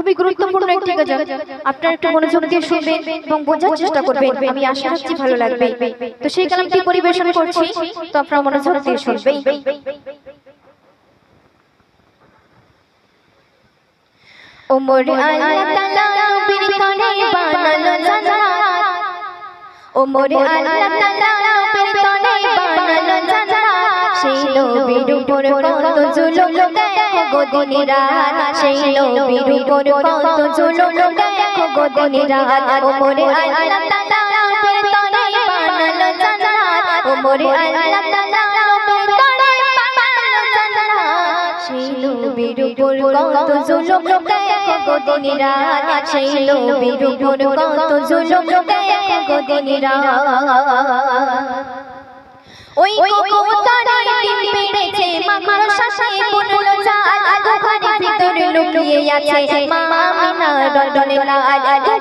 খুবই গুরুত্বপূর্ণ একটি গজল। আপনারা একটু মনোযোগ দিয়ে শুনবেন এবং বোঝার চেষ্টা করবেন। আমি আশা রাখছি ভালো লাগবে। তো সেই কালামটি পরিবেশন করছি। তো আপনারা মনোযোগ দিয়ে শুনবেন। ওমর আল্লাহ তাআলা নবীর তনে বানালো জান্নাত। ওমর আল্লাহ তাআলা নবীর তনে বানালো জান্নাত। সেই নবীর উপর কত জুলুম গো দিন সেই নবীর উপর কত জুলুম দেখো গো দিন রাত আল্লাহ তাআলা নবীর তনে বানালো জান্নাত। ওমর আল্লাহ তাআলা নবীর তনে বানালো জান্নাত। সেই নবীর উপর কত জুলুম দেখো গো দিন সেই নবীর উপর কত জুলুম দেখো গো দিন ওই কবুতরে ডিম পেড়েছে, মামার শাসে লুকিয়ে আছে মা আমিনা রডনে লাল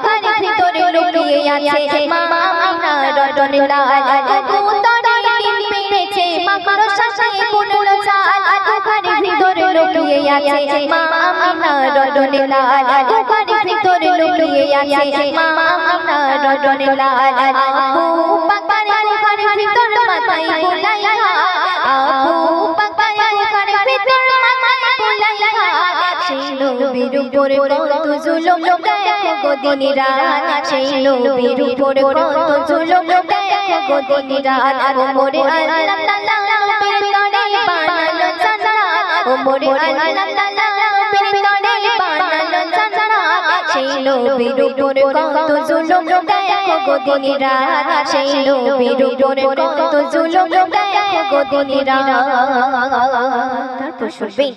ঘরের ভিতরে লুকিয়ে আছে মা আমিনা রডনে লাল। কবুতরে ডিম পেড়েছে মামার শাসে বুনলো চাল। ঘরের ভিতরে লুকিয়ে আছে মা আমিনা রডনে লাল। ঘরের ভিতরে লুকিয়ে আছে মা আমিনা রডনে লাল। আবু বাকারে ঘরের ভিতর মাথায় বুলাইয়া আবু নবীর উপরে কত জুলুম দেখো দিন রাত সেই নবীর উপরে কত জুলুম দেখো দিন রাত। ওমরে আল্লাহ তাআলা নবীর তরে বানালো জান্নাত। ওমরে আল্লাহ তাআলা নবীর তরে বানালো জান্নাত। সেই নবীর উপরে কত জুলুম দেখো দিন রাত সেই নবীর উপরে কত জুলুম দেখো দিন রাত। তারপর শুনবেন।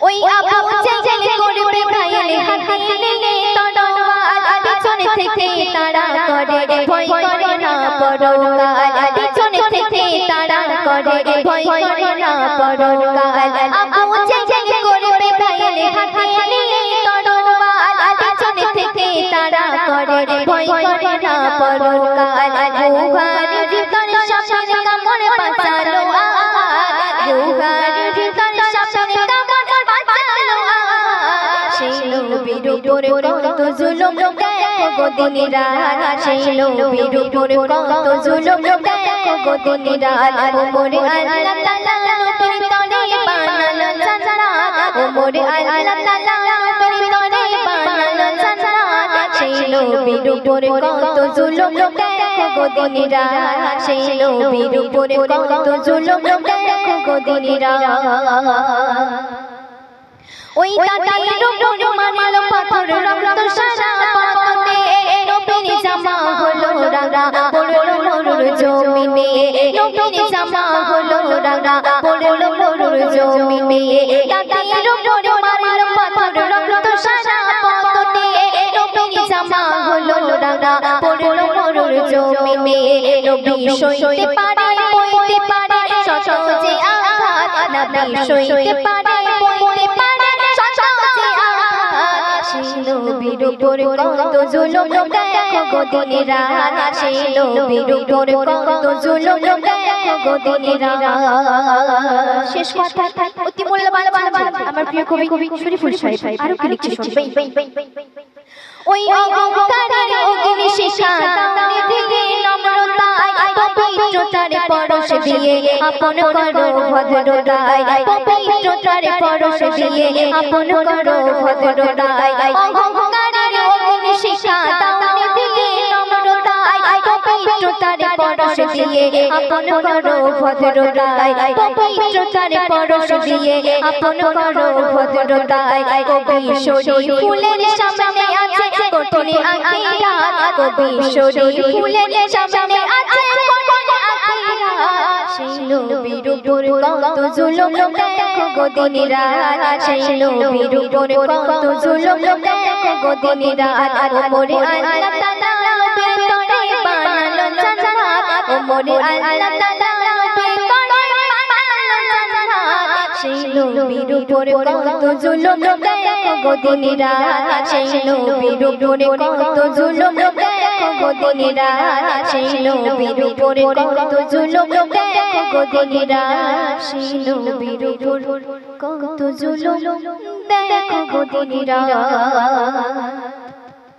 ওই আবু জেজেল করবে খাইলে হাতে নিলে তরোয়াল, পিছনে থেকে তারা করে, ভয় করে না পরকাল পিছনে থেকে তারা করে, ভয় করে না পরকাল উপরে কত জুলুম দেখো দিন রাত সেই নবীর উপরে কত জুলুম দেখো দিন রাত ওমরে আল্লাহ তাআলা নবীর তরে বানালো জান্নাত ওমরে আল্লাহ তাআলা নবীর তরে বানালো জান্নাত সেই নবীর উপরে কত জুলুম দেখো দিন রাত সেই নবীর উপরে কত জুলুম দেখো দিন রাত ওই তাদের উপর মারলো পাথর রক্ত সারা পাতনে নবীর জামা হলো রাঙা, পড়ল মরুর জমিনে। নবীর জামা হলো রাঙা, পড়ল মরুর জমিনে। তাদের উপর মারলো পাথর রক্ত সারা পাতনে নবীর জামা হলো রাঙা, পড়ল মরুর জমিনে। নবী সইতে পারে, বইতে পারে সহজে আঘাত, নবী সইতে পারে। উপর কত জুলুম দেখো গো দিন রাত উপর কত জুলুম দেখো গো দিন শেষ কথা, অতি মূল্যবান আমার প্রিয় কবি কবি শরীফুল সাহেব, আরও কি লিখছে ওই অহংকারের অগ্নি শিখা তাওনে দিয়ে নম্রতায় পবিত্রতার পরশ দিয়ে আপন করো ভদ্রতায়। পবিত্রতার পরশ দিয়ে আপন করো ভদ্রতায়। দিয়ে আপন করো ভদ্রতায়। পবিত্রতার পরশ দিয়ে আপন করো ভদ্রতায়। কবি শরী ফুলের সামনে আছে, কঠিন আখিরাত। কবি শরী ফুলের সামনে আছে, কঠিন আখিরাত। সেই নবীর উপর কত জুলুম দেখো গো দিন রাত সেই নবীর উপর কত জুলুম দেখো গো দিন রাত ওমরে আল্লাহ তাআলা ওমরে আল্লাহ তাআলা সেই নবীর উপর কত জুলুম দেখো গো দিন রাত সেই নবীর উপর কত জুলুম দেখো গো দিন সেই নবীর উপর কত জুলুম দেখো গো গো দিনেরা সে নবীর উপর কত জুলুম দেখো গো দিনেরা